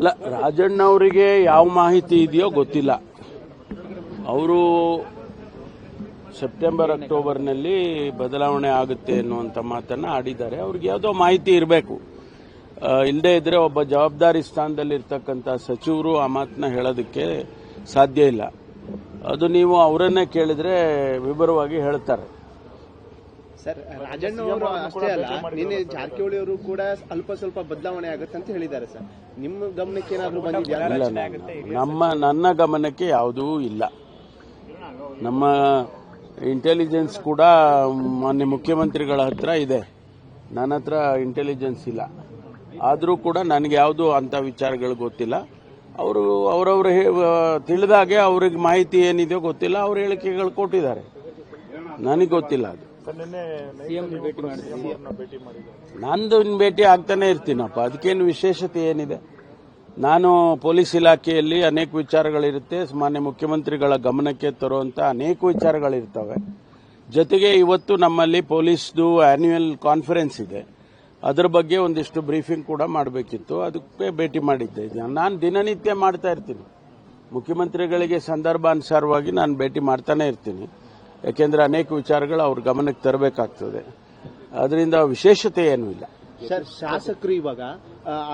ಅಲ್ಲ ರಾಜಣ್ಣ ಅವರಿಗೆ ಯಾವ ಮಾಹಿತಿ ಇದೆಯೋ ಗೊತ್ತಿಲ್ಲ. ಅವರು ಸೆಪ್ಟೆಂಬರ್, ಅಕ್ಟೋಬರ್ನಲ್ಲಿ ಬದಲಾವಣೆ ಆಗುತ್ತೆ ಅನ್ನುವಂಥ ಮಾತನ್ನು ಆಡಿದ್ದಾರೆ. ಅವ್ರಿಗೆ ಯಾವುದೋ ಮಾಹಿತಿ ಇರಬೇಕು. ಇಲ್ಲದೇ ಇದ್ದರೆ ಒಬ್ಬ ಜವಾಬ್ದಾರಿ ಸ್ಥಾನದಲ್ಲಿರ್ತಕ್ಕಂಥ ಸಚಿವರು ಆ ಮಾತನ್ನ ಹೇಳೋದಕ್ಕೆ ಸಾಧ್ಯ ಇಲ್ಲ. ಅದು ನೀವು ಅವರನ್ನೇ ಕೇಳಿದರೆ ವಿವರವಾಗಿ ಹೇಳ್ತಾರೆ. ಸರ್ ರಾಜಣ್ಣ ಅವರು ಅಷ್ಟೇ ಅಲ್ಲ ನಿನ್ನೆ ಜಾರಕಿಹೊಳಿ ಅವರು ಕೂಡ ಅಲ್ಪ ಸ್ವಲ್ಪ ಬದಲಾವಣೆ ಆಗುತ್ತೆ ಅಂತ ಹೇಳಿದ್ದಾರೆ ಸರ್. ನಿಮ್ಮ ಗಮನಕ್ಕೆ ಏನಾದರೂ ಬಂದಿದ್ಯಾ? ನಮ್ಮ ನನ್ನ ಗಮನಕ್ಕೆ ಯಾವುದೂ ಇಲ್ಲ. ನಮ್ಮ ಇಂಟೆಲಿಜೆನ್ಸ್ ಕೂಡ ಮಾನ್ಯ ಮುಖ್ಯಮಂತ್ರಿಗಳ ಹತ್ರ ಇದೆ. ನನ್ನ ಹತ್ರ ಇಂಟೆಲಿಜೆನ್ಸ್ ಇಲ್ಲ. ಆದರೂ ಕೂಡ ನನಗೆ ಯಾವುದು ಅಂಥ ವಿಚಾರಗಳು ಗೊತ್ತಿಲ್ಲ. ಅವರು ಅವರವರು ತಿಳಿದಾಗೆ ಅವ್ರಿಗೆ ಮಾಹಿತಿ ಏನಿದೆಯೋ ಗೊತ್ತಿಲ್ಲ. ಅವ್ರ ಹೇಳಿಕೆಗಳು ಕೊಟ್ಟಿದ್ದಾರೆ. ನನಗೆ ಗೊತ್ತಿಲ್ಲ ಅದು. ನಂದು ಭೇಟಿ ಆಗ್ತಾನೆ ಇರ್ತೀನಪ್ಪ. ಅದಕ್ಕೇನು ವಿಶೇಷತೆ ಏನಿದೆ? ನಾನು ಪೊಲೀಸ್ ಇಲಾಖೆಯಲ್ಲಿ ಅನೇಕ ವಿಚಾರಗಳಿರುತ್ತೆ. ಮಾನ್ಯ ಮುಖ್ಯಮಂತ್ರಿಗಳ ಗಮನಕ್ಕೆ ತರುವಂತ ಅನೇಕ ವಿಚಾರಗಳಿರ್ತವೆ. ಜೊತೆಗೆ ಇವತ್ತು ನಮ್ಮಲ್ಲಿ ಪೊಲೀಸ್ದು ಆನ್ಯುಯಲ್ ಕಾನ್ಫರೆನ್ಸ್ ಇದೆ. ಅದರ ಬಗ್ಗೆ ಒಂದಿಷ್ಟು ಬ್ರೀಫಿಂಗ್ ಕೂಡ ಮಾಡಬೇಕಿತ್ತು. ಅದಕ್ಕೆ ಭೇಟಿ ಮಾಡಿದ್ದೆ. ನಾನು ದಿನನಿತ್ಯ ಮಾಡ್ತಾ ಇರ್ತೀನಿ. ಮುಖ್ಯಮಂತ್ರಿಗಳಿಗೆ ಸಂದರ್ಭಾನುಸಾರವಾಗಿ ನಾನು ಭೇಟಿ ಮಾಡ್ತಾನೆ ಇರ್ತೀನಿ. ಯಾಕೆಂದ್ರೆ ಅನೇಕ ವಿಚಾರಗಳು ಅವ್ರ ಗಮನಕ್ಕೆ ತರಬೇಕಾಗ್ತದೆ. ಅದರಿಂದ ವಿಶೇಷತೆ ಏನೂ ಇಲ್ಲ. ಸರ್ ಶಾಸಕರು ಇವಾಗ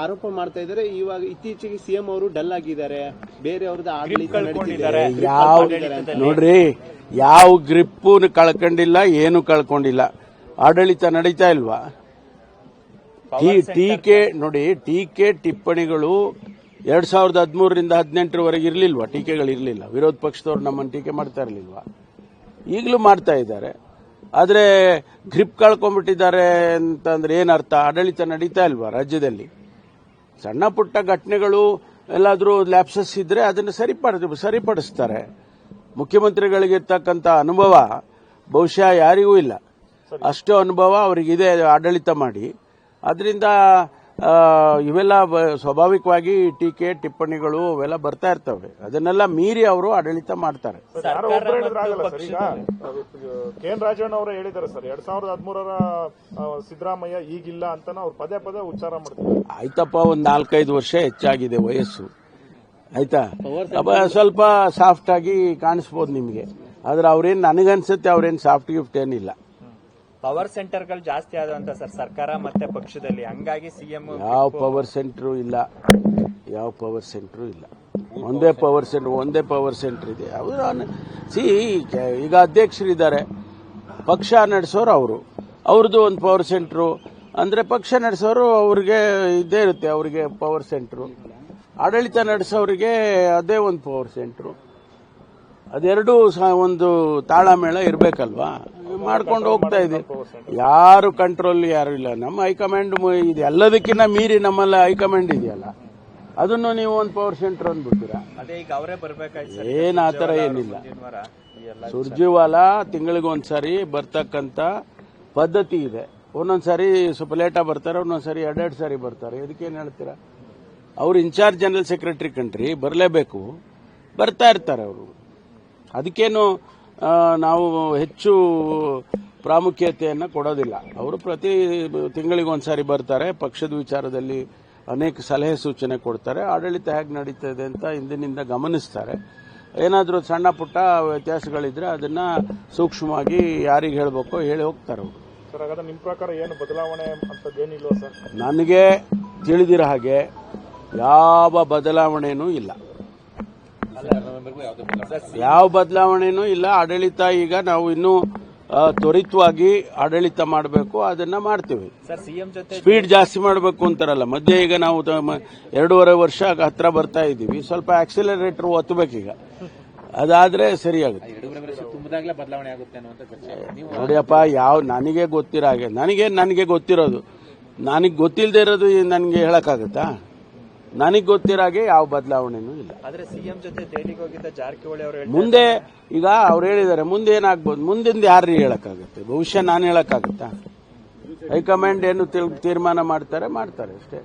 ಆರೋಪ ಮಾಡ್ತಾ ಇದ್ದಾರೆ. ಇವಾಗ ಇತ್ತೀಚೆಗೆ ಸಿಎಂ ಅವರು ಡಲ್ ಆಗಿದ್ದಾರೆ. ಬೇರೆ ಅವ್ರದ್ದು ಆಡಳಿತ. ಯಾವ ನೋಡ್ರಿ ಯಾವ ಗ್ರಿಪ್ಪು ಕಳ್ಕೊಂಡಿಲ್ಲ ಏನು ಕಳ್ಕೊಂಡಿಲ್ಲ. ಆಡಳಿತ ನಡೀತಾ ಇಲ್ವಾ? ಟೀಕೆ ನೋಡಿ ಟೀಕೆ ಟಿಪ್ಪಣಿಗಳು ಎರಡ್ ಸಾವಿರದ ಹದಿಮೂರರಿಂದ ಹದಿನೆಂಟರವರೆಗೆ ಇರಲಿಲ್ವಾ? ಟೀಕೆಗಳು ಇರಲಿಲ್ಲ. ವಿರೋಧ ಪಕ್ಷದವ್ರು ನಮ್ಮನ್ನು ಟೀಕೆ ಮಾಡ್ತಾ ಇರಲಿಲ್ವಾ? ಈಗಲೂ ಮಾಡ್ತಾ ಇದ್ದಾರೆ. ಆದರೆ ಗ್ರಿಪ್ ಕಳ್ಕೊಂಡ್ಬಿಟ್ಟಿದ್ದಾರೆ ಅಂತಂದ್ರೆ ಏನರ್ಥ ಆಡಳಿತ ನಡೀತಾ ಇಲ್ವಾ ರಾಜ್ಯದಲ್ಲಿ? ಸಣ್ಣ ಪುಟ್ಟ ಘಟನೆಗಳು ಎಲ್ಲಾದರೂ ಲ್ಯಾಪ್ಸಸ್ ಇದ್ದರೆ ಅದನ್ನು ಸರಿಪಡ, ಸರಿಪಡಿಸ್ತಾರೆ. ಮುಖ್ಯಮಂತ್ರಿಗಳಿಗಿರ್ತಕ್ಕಂಥ ಅನುಭವ ಬಹುಶಃ ಯಾರಿಗೂ ಇಲ್ಲ. ಅಷ್ಟು ಅನುಭವ ಅವರಿಗಿದೆ ಆಡಳಿತ ಮಾಡಿ. ಅದರಿಂದ ಇವೆಲ್ಲ ಬ- ಸ್ವಾಭಾವಿಕವಾಗಿ ಟೀಕೆ ಟಿಪ್ಪಣಿಗಳು ಅವೆಲ್ಲ ಬರ್ತಾ ಇರ್ತವೆ. ಅದನ್ನೆಲ್ಲ ಮೀರಿ ಅವರು ಆಡಳಿತ ಮಾಡ್ತಾರೆ. ಯಾರೋ ಒಬ್ರು ಆಗಲ್ಲ ಸರ್ ಈಗ. ಕೆ ಎನ್ ರಾಜಣ್ಣ ಅವರು ಹೇಳಿದ್ದಾರೆ ಸರ್. ಎರಡ್ ಸಾವಿರದ ಹದಿಮೂರರ ಸಿದ್ದರಾಮಯ್ಯ ಈಗಿಲ್ಲ ಅಂತ ಅವ್ರು ಪದೇ ಪದೇ ಉಚ್ಚಾರ ಮಾಡ್ತಾರೆ ಆಯ್ತಪ್ಪ ಒಂದ್ ನಾಲ್ಕೈದು ವರ್ಷ ಹೆಚ್ಚಾಗಿದೆ ವಯಸ್ಸು. ಆಯ್ತಾ? ಅಪ್ಪ ಸ್ವಲ್ಪ ಸಾಫ್ಟ್ ಆಗಿ ಕಾಣಿಸ್ಬೋದು ನಿಮಗೆ. ಆದ್ರೆ ಅವ್ರೇನ್ ನನಗನ್ಸುತ್ತೆ ಅವ್ರೇನ್ ಸಾಫ್ಟ್ ಗಿಫ್ಟ್ ಏನಿಲ್ಲ. ಪವರ್ ಸೆಂಟರ್ಗಳು ಜಾಸ್ತಿ ಆದಂತ ಸರ್, ಸರ್ಕಾರ ಮತ್ತೆ ಪಕ್ಷದಲ್ಲಿ. ಹಂಗಾಗಿ ಸಿಎಂ ಯಾವ ಪವರ್ ಸೆಂಟ್ರು ಇಲ್ಲ. ಯಾವ ಪವರ್ ಸೆಂಟ್ರು ಇಲ್ಲ. ಒಂದೇ ಪವರ್ ಸೆಂಟರ್ ಒಂದೇ ಪವರ್ ಸೆಂಟರ್ ಇದೆ. ಸಿ ಈಗ ಅಧ್ಯಕ್ಷರು ಇದ್ದಾರೆ ಪಕ್ಷ ನಡೆಸೋರು ಅವರು. ಅವ್ರದ್ದು ಒಂದು ಪವರ್ ಸೆಂಟ್ರು ಅಂದರೆ ಪಕ್ಷ ನಡೆಸೋರು ಅವ್ರಿಗೆ ಇದೇ ಇರುತ್ತೆ, ಅವರಿಗೆ ಪವರ್ ಸೆಂಟ್ರು ಆಡಳಿತ ನಡೆಸೋರಿಗೆ ಅದೇ ಒಂದು ಪವರ್ ಸೆಂಟ್ರು ಅದೆರಡೂ ಸಹ ಒಂದು ತಾಳಮೇಳ ಇರಬೇಕಲ್ವಾ? ಮಾಡ್ಕೊಂಡು ಹೋಗ್ತಾ ಇದೆ ಯಾರು ಕಂಟ್ರೋಲ್ ಯಾರು ಇಲ್ಲ. ನಮ್ಮ ಹೈಕಮಾಂಡ್ ಇದೆ. ಎಲ್ಲದಕ್ಕಿಂತ ಮೀರಿ ನಮ್ಮಲ್ಲಿ ಹೈಕಮಾಂಡ್ ಇದೆಯಲ್ಲ. ಅದನ್ನು ನೀವು ಒಂದು ಪವರ್ ಸೆಂಟರ್ ಅಂದ್ಬಿಡ್ತೀರಾ? ಏನ್ ಆ ಥರ ಏನಿಲ್ಲ. ಸುರ್ಜಿವಾಲ ತಿಂಗಳಿಗೆ ಒಂದ್ಸರಿ ಬರ್ತಕ್ಕಂಥ ಪದ್ಧತಿ ಇದೆ. ಒಂದೊಂದ್ಸರಿ ಸ್ವಲ್ಪ ಲೇಟಾಗಿ ಬರ್ತಾರೆ ಒಂದೊಂದ್ಸರಿ ಎರಡೆರಡು ಸಾರಿ ಬರ್ತಾರೆ. ಇದಕ್ಕೇನು ಹೇಳ್ತೀರಾ? ಅವ್ರು ಇನ್ಚಾರ್ಜ್ ಜನರಲ್ ಸೆಕ್ರೆಟರಿ ಕಂಟ್ರಿ ಬರಲೇಬೇಕು. ಬರ್ತಾ ಇರ್ತಾರೆ ಅವರು. ಅದಕ್ಕೇನು ನಾವು ಹೆಚ್ಚು ಪ್ರಾಮುಖ್ಯತೆಯನ್ನು ಕೊಡೋದಿಲ್ಲ. ಅವರು ಪ್ರತಿ ತಿಂಗಳಿಗೆ ಒಂದ್ಸಾರಿ ಬರ್ತಾರೆ ಪಕ್ಷದ ವಿಚಾರದಲ್ಲಿ ಅನೇಕ ಸಲಹೆ ಸೂಚನೆ ಕೊಡ್ತಾರೆ ಆಡಳಿತ ಹೇಗೆ ನಡೀತದೆ ಅಂತ ಹಿಂದಿನಿಂದ ಗಮನಿಸ್ತಾರೆ. ಏನಾದರೂ ಸಣ್ಣ ಪುಟ್ಟ ವ್ಯತ್ಯಾಸಗಳಿದ್ರೆ ಅದನ್ನ ಸೂಕ್ಷ್ಮವಾಗಿ ಯಾರಿಗೆ ಹೇಳಬೇಕೋ ಹೇಳಿ ಹೋಗ್ತಾರೆ ಅವರು. ಸರ್ ಹಾಗಾದ್ರೆ ನಿಮ್ ಪ್ರಕಾರ ಏನು ಬದಲಾವಣೆ ಅಂತದೇನಿಲ್ಲ ಸರ್? ನನಗೆ ತಿಳಿದಿರೋ ಹಾಗೆ ಯಾವ ಬದಲಾವಣೆನೂ ಇಲ್ಲ. ಯಾವ ಬದಲಾವಣೆನೂ ಇಲ್ಲ. ಆಡಳಿತ ಈಗ ನಾವು ಇನ್ನೂ ತ್ವರಿತವಾಗಿ ಆಡಳಿತ ಮಾಡಬೇಕು ಅದನ್ನ ಮಾಡ್ತೀವಿ. ಸ್ಪೀಡ್ ಜಾಸ್ತಿ ಮಾಡಬೇಕು ಅಂತಾರಲ್ಲ. ಮಧ್ಯೆ ಈಗ ನಾವು ಎರಡೂವರೆ ವರ್ಷ ಹತ್ರ ಬರ್ತಾ ಇದ್ದೀವಿ. ಸ್ವಲ್ಪ ಆಕ್ಸಿಲರೇಟರ್ ಒತ್ತಬೇಕೀಗ ಅದಾದ್ರೆ ಸರಿಯಾಗುತ್ತೆ ನೋಡಿಯಪ್ಪ ಯಾವ ನನಗೆ ಗೊತ್ತಿರೋ ಹಾಗೆ. ನನಗೆ ನನಗೆ ಗೊತ್ತಿರೋದು? ನನಗೆ ಗೊತ್ತಿಲ್ಲದೆ ಇರೋದು ನನಗೆ ಹೇಳಕ್ಕಾಗತ್ತಾ? ನನಗೆ ಗೊತ್ತಿರಾಗೆ ಯಾವ ಬದಲಾವಣೆನೂ ಇಲ್ಲ. ಆದ್ರೆ ಸಿಎಂ ಜೊತೆ ದೆಹಲಿಗೆ ಹೋಗಿದ್ದ ಜಾರಕಿಹೊಳಿ ಅವರು ಮುಂದೆ ಈಗ ಅವ್ರು ಹೇಳಿದ್ದಾರೆ ಮುಂದೆ ಏನಾಗ್ಬೋದು? ಮುಂದಿಂದ ಯಾರು ಹೇಳಕ್ಕಾಗತ್ತೆ? ಬಹುಶಃ ನಾನು ಹೇಳಕ್ಕಾಗತ್ತಾ? ಹೈಕಮಾಂಡ್ ಏನು ತೀರ್ಮಾನ ಮಾಡ್ತಾರೆ ಮಾಡ್ತಾರೆ ಅಷ್ಟೇ.